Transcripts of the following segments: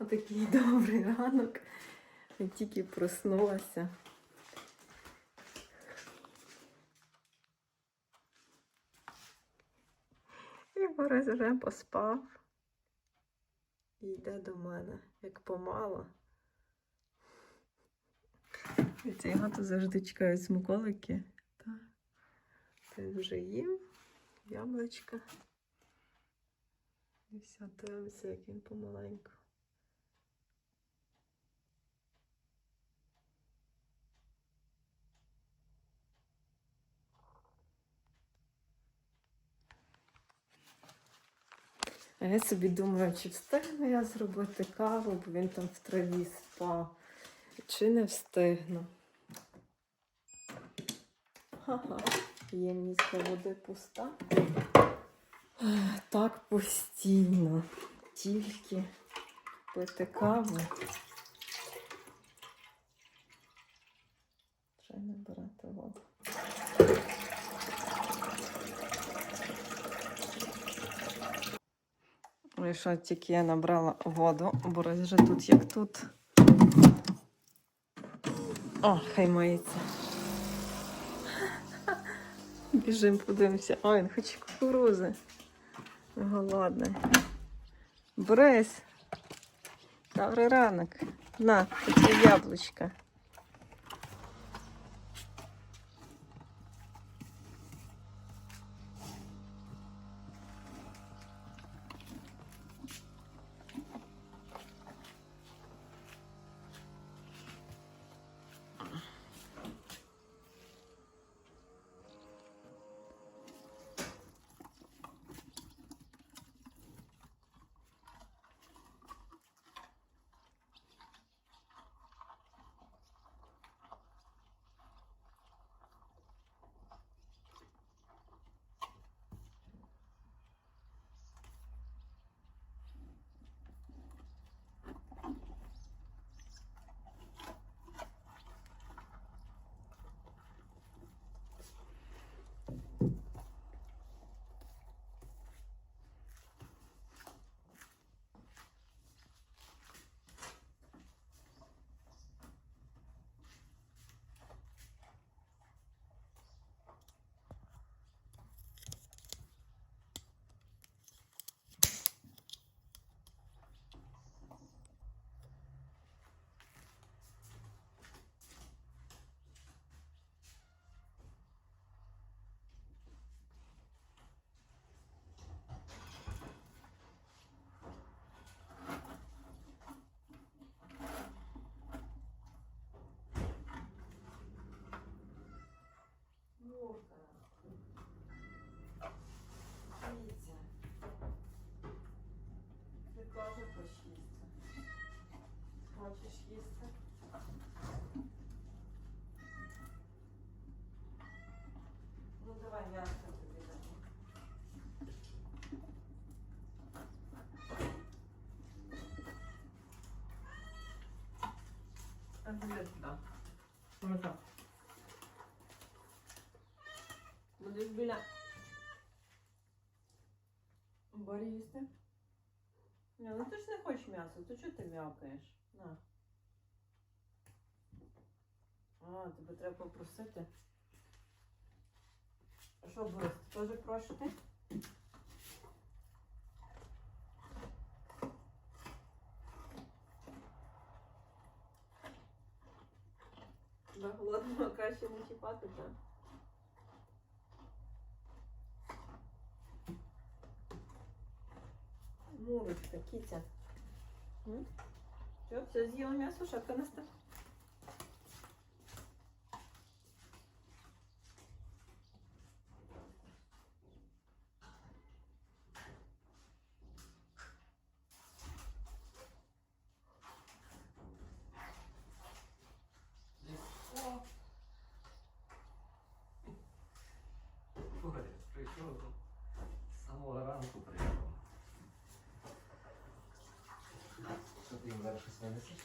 Отакий добрий ранок. Я тільки проснулася. І Борис вже поспав. І йде до мене, як помало. Це його тут завжди чекають смаколики. Та. Ти вже їм яблучка. І все, дивимося, як він помаленьку. А я собі думаю, чи встигну я зробити каву, бо він там в траві спав, чи не встигну. Ага, ємність для води пуста. Так постійно. Тільки пити каву. Треба набирати воду. І що тільки я набрала воду, Борис вже тут як тут. О, хай миється. Біжим, подивимося. О, він хоче кукурузи. Голодний. Борис. Добрий ранок. На, такі яблучка. А ти де туди? Ну так. Будеш біля Борі їсти? Ні, ну ти ж не хочеш м'ясо, то чого ти м'явкаєш? На. А, тебе треба попросити. Що, Борис, ти теж просити? На голодного краще не чіпати, так? Мурочка, кітя. М? Що, все з'їла м'ясо, шапка настав? зараз щось винесеш?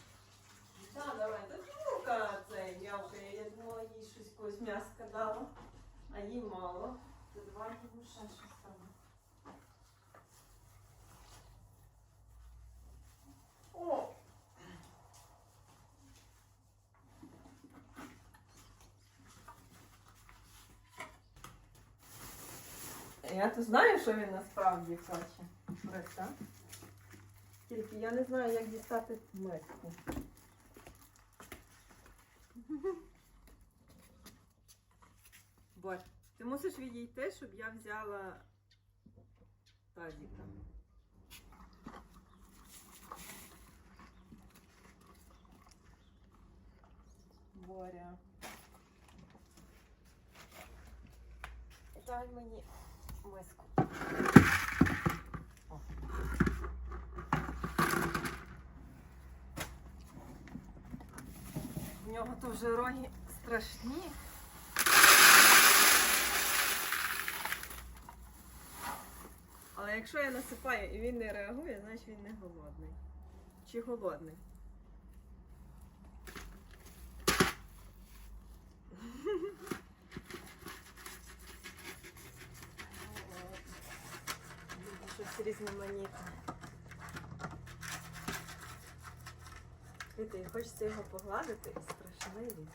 Так, давай, так рука цей м'явка, я думала, їй щось когось м'яска дала, а їй мало. То давай йому ще щось саме. О! Я то знаю, що він насправді хоче. так? Тільки я не знаю, як дістати миску. Борь, ти мусиш відійти, щоб я взяла тазіка. Боря. Дай мені миску. Нього вже роги страшні. Але якщо я насипаю і він не реагує, значить він не голодний. Чи голодний? Щось різноманітне. Дивіться, і хочеться його погладити страшний.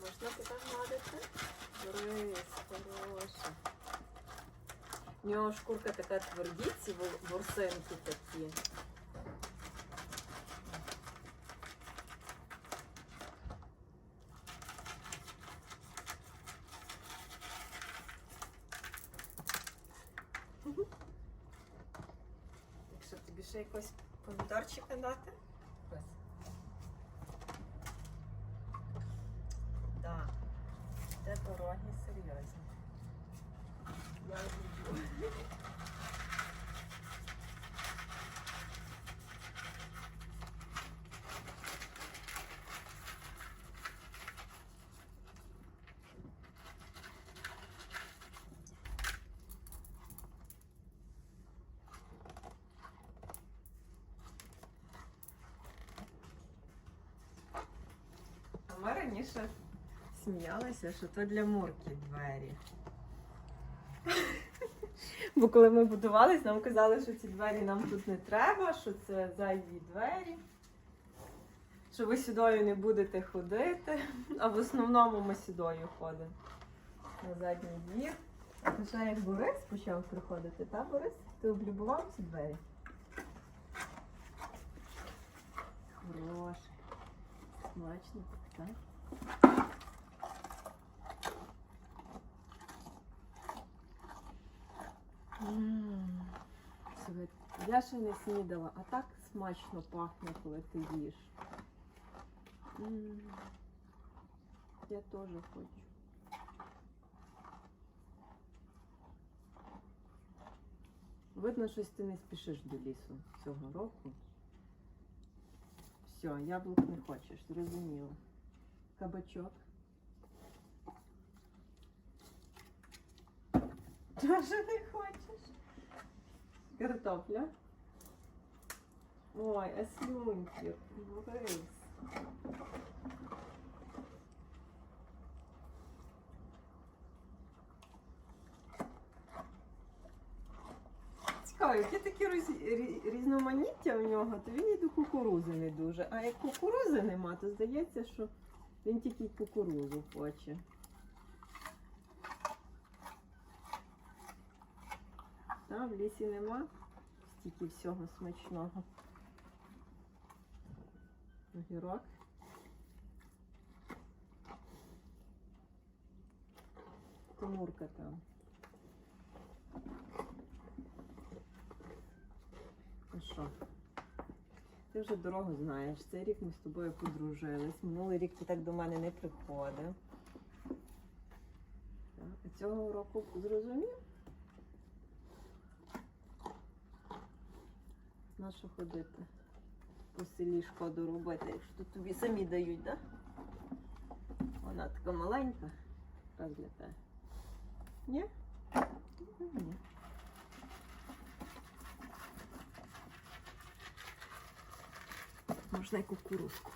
Можна тебе гладити? Борис, хороша. У нього шкурка така твердіці, ворсинки такі. Якщо тобі ще якось помідорчика дати? Ось. Так. Це дороги серйозні. Я люблю. А ми раніше сміялися, що то для Мурки двері. Бо коли ми будувались, нам казали, що ці двері нам тут не треба, що це зайві двері, що ви сюдою не будете ходити. А в основному ми сюдою ходимо на задній двір. А як Борис почав приходити, та Борис? Ти облюбував ці двері? Хороший. Смачно, так? Я ще не снідала, а так смачно пахне, коли ти їш. М, Я теж хочу. Видно, щось ти не спішиш до лісу цього року. Все, яблук не хочеш, зрозуміло. Кабачок. Тоже не хочеш? Картопля. Ой, а слюнки. Борис. Цікаво, які такі роз- різноманіття в нього, то він і до кукурузи не дуже. А як кукурузи нема, то здається, що він тільки кукурузу хоче. Та, в лісі нема стільки всього смачного. Огірок. Тимурка там. Ну що? Ти вже дорогу знаєш. Цей рік ми з тобою подружились. Минулий рік ти так до мене не приходив. Цього року зрозумів? На що ходити? По селі шкоду робити, якщо тобі самі дають, так? Да? Вона така маленька. Раз для тебе. Ні? Ні. Можна й кукурузку.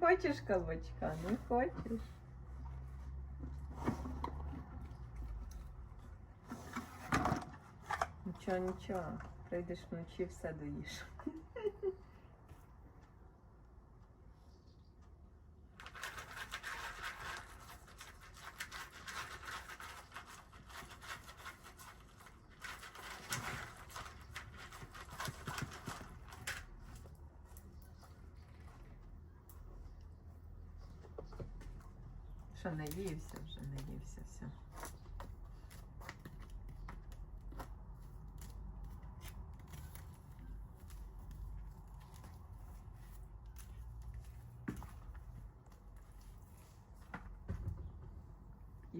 Хочеш кабачка, не хочеш. Нічого, нічого. Прийдеш вночі, все доїш. Що наївся вже, наївся все.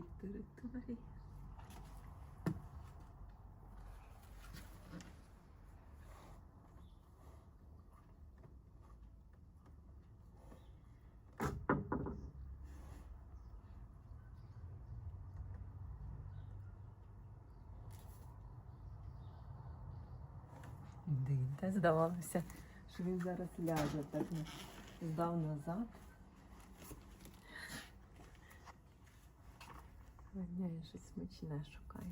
І території. Дивіться, здавалося, що він зараз ляже, так не здав назад. Воняє щось смачне шукає.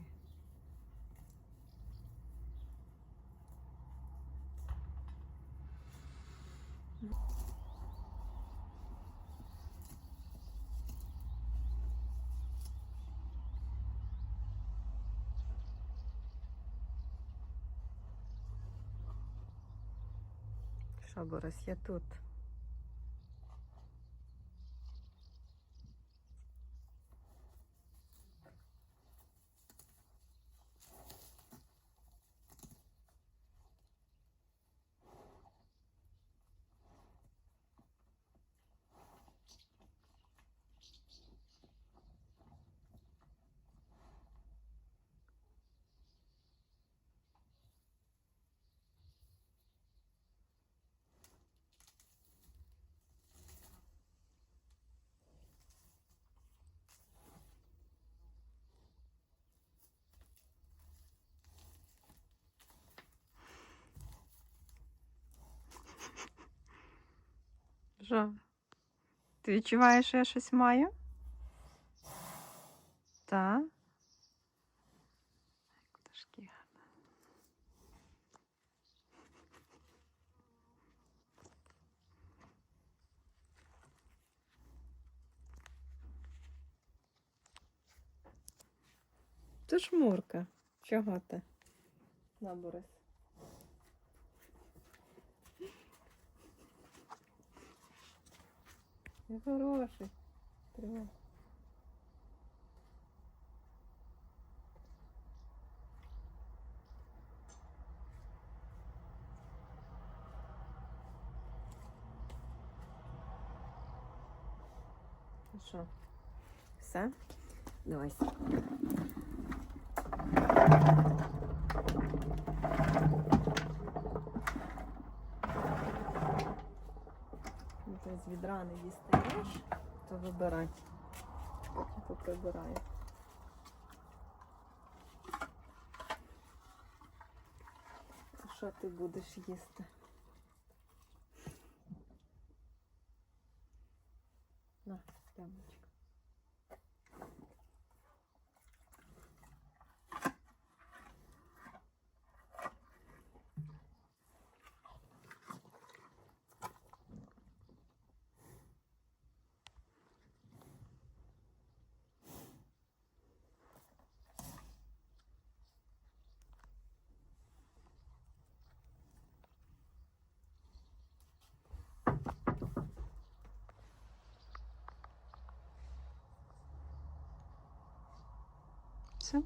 Що, Борис, я тут. Що? Ти відчуваєш, що я щось маю? Так. Пташки гарно. Ти ж Мурка. Чого ти? На, Борис. Я хороший. Тримай. Ну? Все? Давай. З відра не дістаєш, то вибирай. Я поприбираю. Що ти будеш їсти? На, ямочка. Це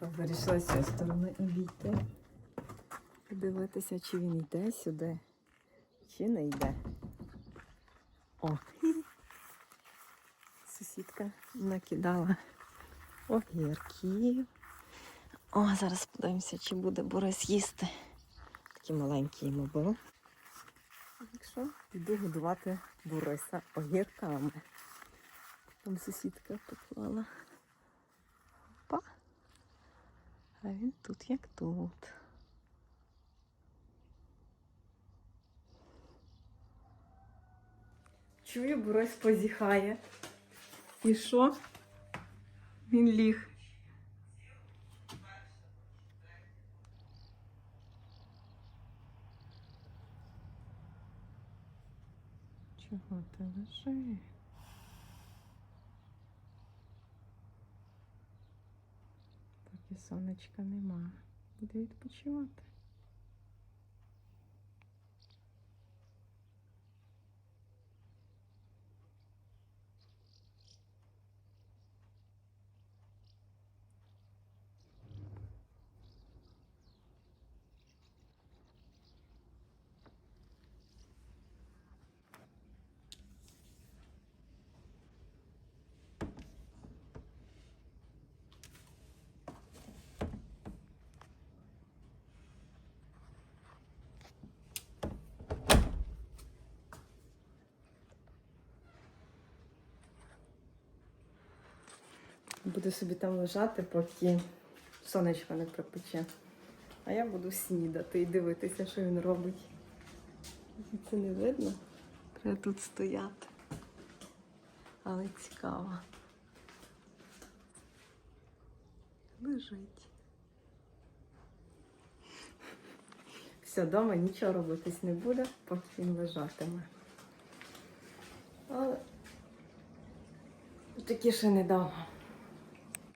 мурка. Вирішила з цієї сторони обійти. Подивитися, чи він йде сюди, чи не йде. О, сусідка накидала огірків. О, зараз подивимося, чи буде Борис їсти. Такі маленькі йому беру. Якщо піду годувати Бориса огірками. Там сусідка поклала. А він тут як тут. Чую, Борис позіхає. І що? Він ліг. Чого ти лежиш? Поки сонечка нема. Буде відпочивати. Буду собі там лежати, поки сонечко не припече. А я буду снідати і дивитися, що він робить. Це не видно. Треба тут стояти. Але цікаво. Лежить. Все, вдома нічого робитись не буде, поки він лежатиме. Але такі ще недовго.